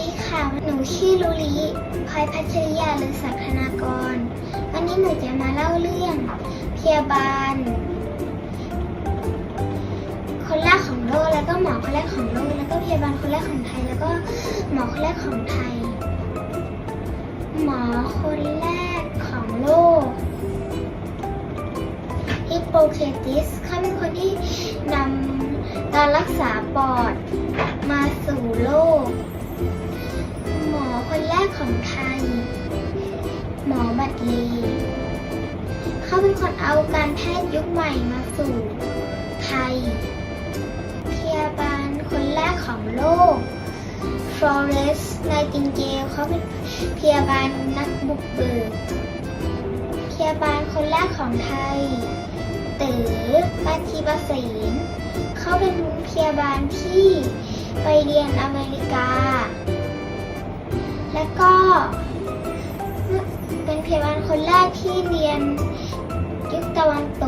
ดีค่ะ หนูชื่อลุลิพลอยพัชริยาหรือสักนากร วันนี้หนูจะมาเล่าเรื่อง พยาบาล คนแรกของโลก แล้วก็หมอคนแรกของโลก แล้วก็พยาบาลคนแรกของไทย แล้วก็หมอคนแรกของไทย หมอคนแรกของโลกฮิปโปเคติสเขาเป็นคนที่นำการรักษาปอดมาสู่โลก หมอบัตเลย์เขาเป็นคนเอาการแพทย์ยุคใหม่มาสู่ไทยพยาบาลคนแรกของโลก ฟลอเรสไนติงเกลเขาเป็นพยาบาลนักบุกเบิกพยาบาลคนแรกของไทย เต๋อปาทีปเสนเขาเป็นพยาบาลที่ไปเรียนอเมริกา แล้วก็ พยาบาลคนแรกที่เรียนยุคตะวันตก